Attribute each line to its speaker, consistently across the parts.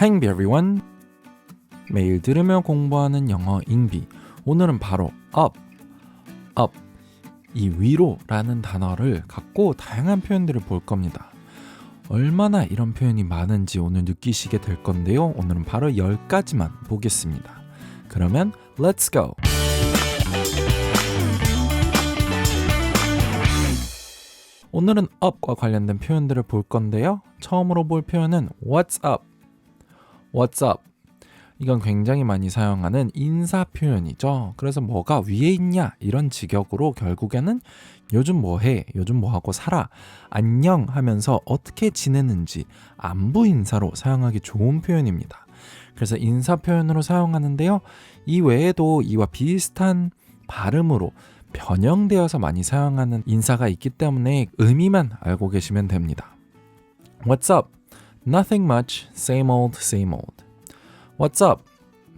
Speaker 1: Hang everyone. 매일 들으며 공부하는 영어 잉비. 오늘은 바로 up, up 이 위로라는 단어를 갖고 다양한 표현들을 볼 겁니다. 얼마나 이런 표현이 많은지 오늘 느끼시게 될 건데요. 오늘은 바로 10가지만 보겠습니다. 그러면 let's go. 오늘은 up과 관련된 표현들을 볼 건데요. 처음으로 볼 표현은 what's up. What's up. 이건 굉장히 많이 사용하는 인사 표현이죠. 그래서 뭐가 위에 있냐 이런 직역으로 결국에는 요즘 뭐 해? 요즘 뭐 하고 살아? 안녕 하면서 어떻게 지내는지 안부 인사로 사용하기 좋은 표현입니다. 그래서 인사 표현으로 사용하는데요. 이 외에도 이와 비슷한 발음으로 변형되어서 많이 사용하는 인사가 있기 때문에 의미만 알고 계시면 됩니다. What's up? Nothing much. Same old, same old. What's up?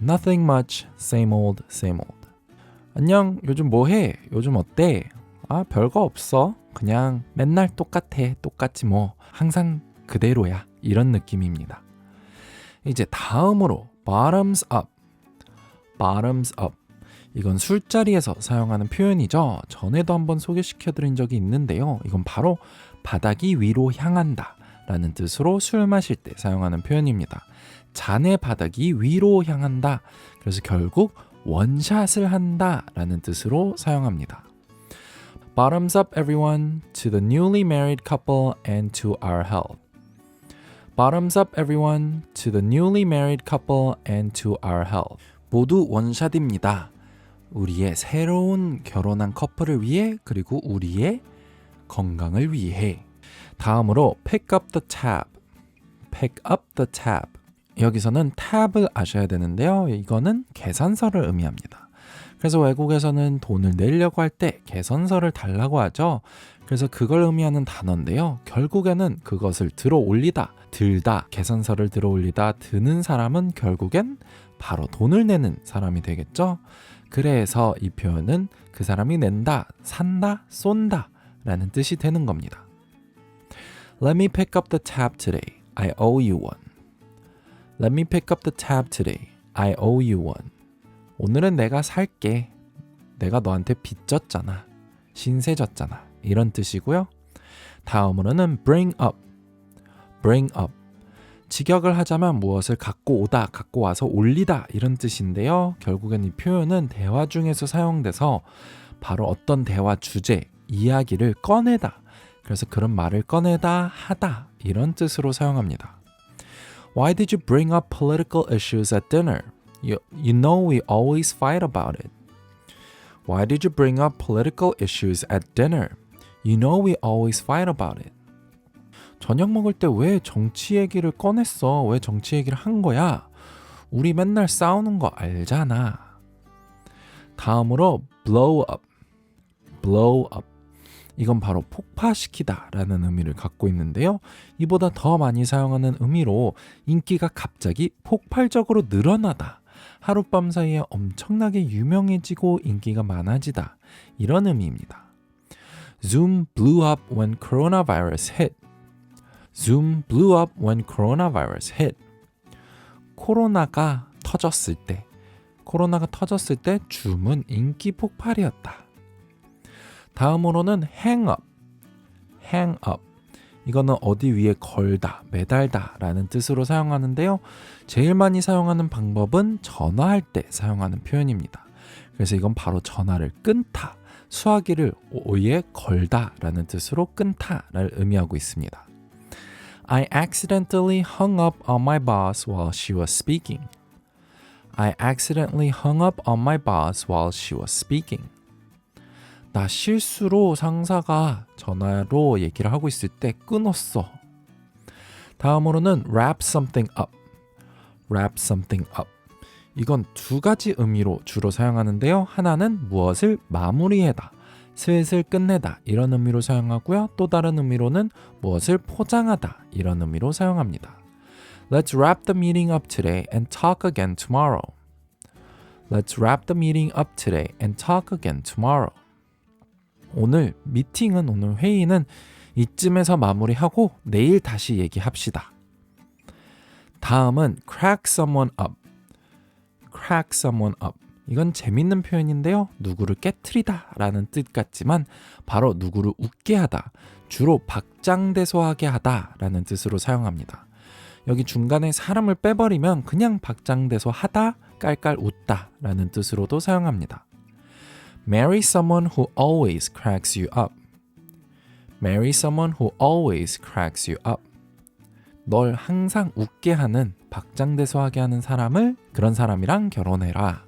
Speaker 1: Nothing much. Same old, same old. 안녕. 요즘 뭐 해? 요즘 어때? 아, 별거 없어. 그냥 맨날 똑같아. 똑같지 뭐. 항상 그대로야. 이런 느낌입니다. 이제 다음으로 bottoms up. bottoms up. 이건 술자리에서 사용하는 표현이죠. 전에도 한번 소개시켜 드린 적이 있는데요. 이건 바로 바닥이 위로 향한다 라는 뜻으로 술 마실 때 사용하는 표현입니다. 잔의 바닥이 위로 향한다. 그래서 결국 원샷을 한다 라는 뜻으로 사용합니다. Bottoms up everyone to the newly married couple and to our health. Bottoms up everyone to the newly married couple and to our health. 모두 원샷입니다. 우리의 새로운 결혼한 커플을 위해 그리고 우리의 건강을 위해. 다음으로 pick up the tab. pick up the tab. 여기서는 tab을 아셔야 되는데요. 이거는 계산서를 의미합니다. 그래서 외국에서는 돈을 내려고 할 때 계산서를 달라고 하죠. 그래서 그걸 의미하는 단어인데요. 결국에는 그것을 들어 올리다, 들다, 계산서를 들어 올리다, 드는 사람은 결국엔 바로 돈을 내는 사람이 되겠죠. 그래서 이 표현은 그 사람이 낸다, 산다, 쏜다 라는 뜻이 되는 겁니다. Let me pick up the tab today. I owe you one. Let me pick up the tab today. I owe you one. 오늘은 내가 살게. 내가 너한테 빚졌잖아. 신세 졌잖아. 이런 뜻이고요. 다음으로는 bring up. bring up. 직역을 하자면 무엇을 갖고 오다, 갖고 와서 올리다 이런 뜻인데요. 결국엔 이 표현은 대화 중에서 사용돼서 바로 어떤 대화 주제, 이야기를 꺼내다. 그래서 그런 말을 꺼내다, 하다 이런 뜻으로 사용합니다. Why did you bring up political issues at dinner? You, you know we always fight about it. Why did you bring up political issues at dinner? You know we always fight about it. 저녁 먹을 때 왜 정치 얘기를 꺼냈어? 왜 정치 얘기를 한 거야? 우리 맨날 싸우는 거 알잖아. 다음으로 blow up. blow up. 이건 바로 폭파시키다 라는 의미를 갖고 있는데요. 이보다 더 많이 사용하는 의미로 인기가 갑자기 폭발적으로 늘어나다. 하룻밤 사이에 엄청나게 유명해지고 인기가 많아지다. 이런 의미입니다. Zoom blew up when coronavirus hit. Zoom blew up when coronavirus hit. 코로나가 터졌을 때, 코로나가 터졌을 때 줌은 인기 폭발이었다. 다음으로는 hang up. 이거는 어디 위에 걸다, 매달다 라는 뜻으로 사용하는데요. 제일 많이 사용하는 방법은 전화할 때 사용하는 표현입니다. 그래서 이건 바로 전화를 끊다, 수화기를 오에 걸다 라는 뜻으로 끊다를 의미하고 있습니다. I accidentally hung up on my boss while she was speaking. I accidentally hung up on my boss while she was speaking. 나 실수로 상사가 전화로 얘기를 하고 있을 때 끊었어. 다음으로는 wrap something up. wrap something up. 이건 두 가지 의미로 주로 사용하는데요. 하나는 무엇을 마무리해다, 슬슬 끝내다 이런 의미로 사용하고요. 또 다른 의미로는 무엇을 포장하다 이런 의미로 사용합니다. Let's wrap the meeting up today and talk again tomorrow. Let's wrap the meeting up today and talk again tomorrow. 오늘 미팅은 오늘 회의는 이쯤에서 마무리하고 내일 다시 얘기합시다. 다음은 crack someone up. crack someone up. 이건 재밌는 표현인데요. 누구를 깨트리다 라는 뜻 같지만 바로 누구를 웃게 하다, 주로 박장대소하게 하다 라는 뜻으로 사용합니다. 여기 중간에 사람을 빼버리면 그냥 박장대소 하다, 깔깔 웃다 라는 뜻으로도 사용합니다. Marry someone who always cracks you up. Marry someone who always cracks you up. 널 항상 웃게 하는 박장대소하게 하는 사람을 그런 사람이랑 결혼해라.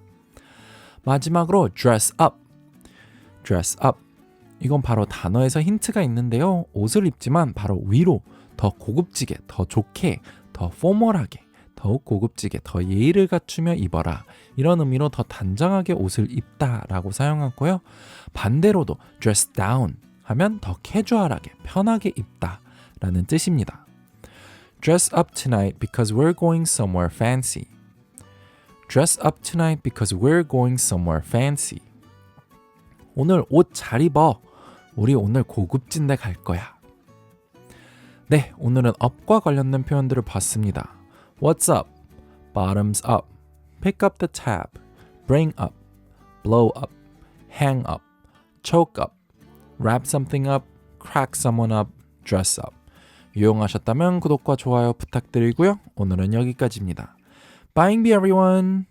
Speaker 1: 마지막으로 dress up. dress up. 이건 바로 단어에서 힌트가 있는데요. 옷을 입지만 바로 위로 더 고급지게, 더 좋게, 더 포멀하게, 더욱 고급지게, 더 예의를 갖추며 입어라. 이런 의미로 더 단정하게 옷을 입다라고 사용하고요. 반대로도 dress down 하면 더 캐주얼하게, 편하게 입다라는 뜻입니다. Dress up tonight because we're going somewhere fancy. Dress up tonight because we're going somewhere fancy. 오늘 옷 잘 입어. 우리 오늘 고급진 데 갈 거야. 네, 오늘은 up과 관련된 표현들을 봤습니다. What's up? Bottoms up. Pick up the tab. Bring up. Blow up. Hang up. Choke up. Wrap something up. Crack someone up. Dress up. 유용하셨다면 구독과 좋아요 부탁드리고요. 오늘은 여기까지입니다. Bye, everyone.